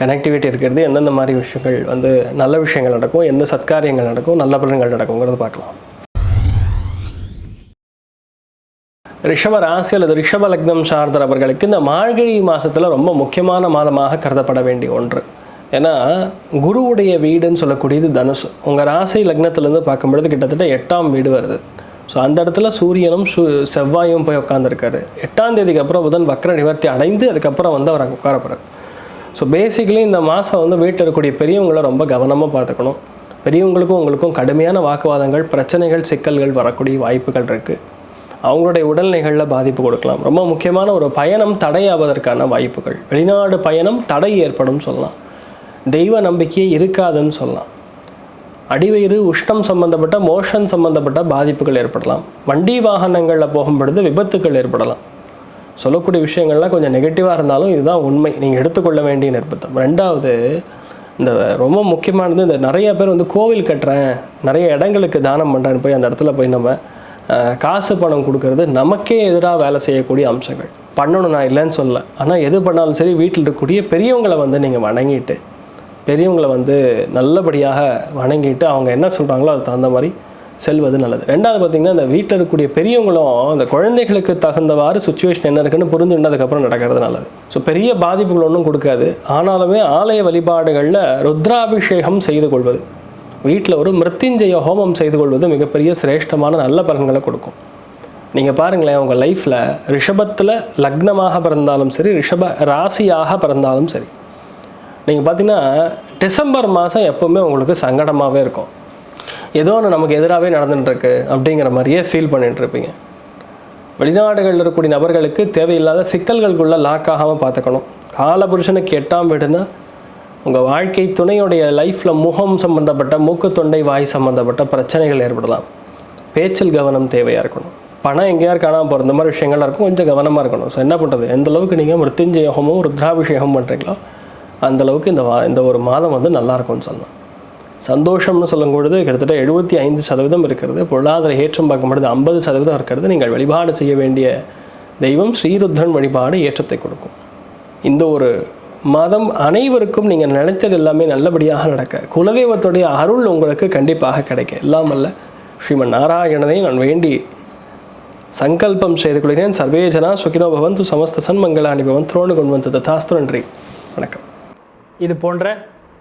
Connectivity இருக்கிறது எந்தெந்த மாதிரி விஷயங்கள் வந்து நல்ல விஷயங்கள் நடக்கும் எந்த சத்காரியங்கள் நடக்கும் நல்ல பலன்கள் நடக்குங்கிறத பார்க்கலாம். ரிஷப ராசி அல்லது ரிஷப லக்னம் சார்ந்த நபர்களுக்கு இந்த மார்கழி மாதத்தில் ரொம்ப முக்கியமான மாதமாக கருதப்பட வேண்டிய ஒன்று. ஏன்னா குருவுடைய வீடுன்னு சொல்லக்கூடியது தனுசு. உங்கள் ராசி லக்னத்திலேருந்து பார்க்கும்பொழுது கிட்டத்தட்ட எட்டாம் வீடு வருது. ஸோ அந்த இடத்துல சூரியனும் சு செவ்வாயும் போய் உட்காந்துருக்காரு எட்டாம் தேதிக்கு அப்புறம் புதன் வக்ர நிவர்த்தி அடைந்து அதுக்கப்புறம் வந்து அவர் அங்கே உட்காரப்படுறார் ஸோ பேசிக்கலி இந்த மாதம் வந்து வீட்டில் இருக்கக்கூடிய பெரியவங்களை ரொம்ப கவனமாக பார்த்துக்கணும். பெரியவங்களுக்கும் உங்களுக்கும் கடுமையான வாக்குவாதங்கள் பிரச்சனைகள் சிக்கல்கள் வரக்கூடிய வாய்ப்புகள் இருக்குது அவங்களுடைய உடல்நிலைகளில் பாதிப்பு கொடுக்கலாம். ரொம்ப முக்கியமான ஒரு பயணம் தடையாவதற்கான வாய்ப்புகள். வெளிநாடு பயணம் தடை ஏற்படும் சொல்லலாம். தெய்வ நம்பிக்கையே இருக்காதுன்னு சொல்லலாம். அடிவயிறு உஷ்ணம் சம்பந்தப்பட்ட மோஷன் சம்பந்தப்பட்ட பாதிப்புகள் ஏற்படலாம். வண்டி வாகனங்களில் போகும் பொழுது விபத்துக்கள் ஏற்படலாம். சொல்லக்கூடிய விஷயங்கள்லாம் கொஞ்சம் நெகட்டிவாக இருந்தாலும் இதுதான் உண்மை. நீங்கள் எடுத்துக்கொள்ள வேண்டிய நிர்பந்தம். ரெண்டாவது இந்த ரொம்ப முக்கியமானது இந்த நிறைய பேர் வந்து கோவில் கட்டுறேன் நிறைய இடங்களுக்கு தானம் பண்ணுறேன்னு போய் அந்த இடத்துல போய் நம்ம காசு பணம் கொடுக்கறது நமக்கே எதிராக வேலை செய்யக்கூடிய அம்சங்கள். பண்ணணும் நான் இல்லைன்னு சொல்லலை. ஆனால் எது பண்ணாலும் சரி வீட்டில் இருக்கக்கூடிய பெரியவங்களை வந்து நீங்கள் வணங்கிட்டு பெரியவங்களை வந்து நல்லபடியாக வணங்கிட்டு அவங்க என்ன சொல்கிறாங்களோ அதுக்கு தகுந்த மாதிரி செல்வது நல்லது. ரெண்டாவது பார்த்திங்கன்னா இந்த வீட்டில் இருக்கக்கூடிய பெரியவங்களும் அந்த குழந்தைகளுக்கு தகுந்தவாறு சுச்சுவேஷன் என்ன இருக்குன்னு புரிஞ்சுட்டதுக்கப்புறம் நடக்கிறது நல்லது. ஸோ பெரிய பாதிப்புகள் ஒன்றும் கொடுக்காது. ஆனாலுமே ஆலய வழிபாடுகளில் ருத்ராபிஷேகம் செய்து கொள்வது. வீட்டில் ஒரு மிருத்யுஞ்சய ஹோமம் செய்து கொள்வது மிகப்பெரிய சிரேஷ்டமான நல்ல பலன்களை கொடுக்கும். நீங்கள் பாருங்களேன் உங்கள் லைஃப்பில் ரிஷபத்தில் லக்னமாக பிறந்தாலும் சரி ரிஷப ராசியாக பிறந்தாலும் சரி. நீங்கள் பார்த்தீங்கன்னா டிசம்பர் மாதம் எப்போவுமே உங்களுக்கு சங்கடமாகவே இருக்கும். ஏதோ ஒன்று நமக்கு எதிராகவே நடந்துட்டுருக்கு அப்படிங்கிற மாதிரியே ஃபீல் பண்ணிட்டு இருப்பீங்க வெளிநாடுகளில் இருக்கக்கூடிய நபர்களுக்கு தேவையில்லாத சிக்கல்களுக்குள்ளே லாக் ஆகாமல் பார்த்துக்கணும். காலபுருஷனுக்கு எட்டாம் வீடுனா உங்கள் வாழ்க்கை துணையுடைய லைஃப்பில் முகம் சம்மந்தப்பட்ட மூக்கு தொண்டை வாய் சம்மந்தப்பட்ட பிரச்சனைகள் ஏற்படலாம். பேச்சில் கவனம் தேவையாக இருக்கணும். பணம் எங்கேயாரு காணாமல் போகிற இந்த மாதிரி விஷயங்கள்லாம் இருக்கும். கொஞ்சம் கவனமாக இருக்கணும். ஸோ என்ன பண்ணுறது எந்த அளவுக்கு நீங்கள் மிருத்யுஞ்சயோகமும் ருத்ராபிஷேகம் பண்ணுறீங்களோ அந்த அளவுக்கு இந்த வா இந்த ஒரு மாதம் வந்து நல்லா இருக்கும்னு சொல்லலாம். சந்தோஷம்னு சொல்லும் பொழுது கிட்டத்தட்ட எழுபத்தி ஐந்து சதவீதம் இருக்கிறது. பொருளாதார ஏற்றம் பார்க்கும்பொழுது ஐம்பது சதவீதம் இருக்கிறது. நீங்கள் வழிபாடு செய்ய வேண்டிய தெய்வம் ஸ்ரீருத்ரன் வழிபாடு ஏற்றத்தை கொடுக்கும். இந்த ஒரு மதம் அனைவருக்கும் நீங்கள் நினைத்தது எல்லாமே நல்லபடியாக நடக்க. குலதெய்வத்துடைய அருள் உங்களுக்கு கண்டிப்பாக கிடைக்க. எல்லாம் ஸ்ரீமன் நாராயணனை நான் வேண்டி சங்கல்பம் செய்து கொள்கிறேன். சர்வேஜனா சுகினோ பவந்து சமஸ்த சன்மங்களாணி பவன் துரோணு கொண்டு வந்து ததாஸ்து நன்றி. வணக்கம். இது போன்ற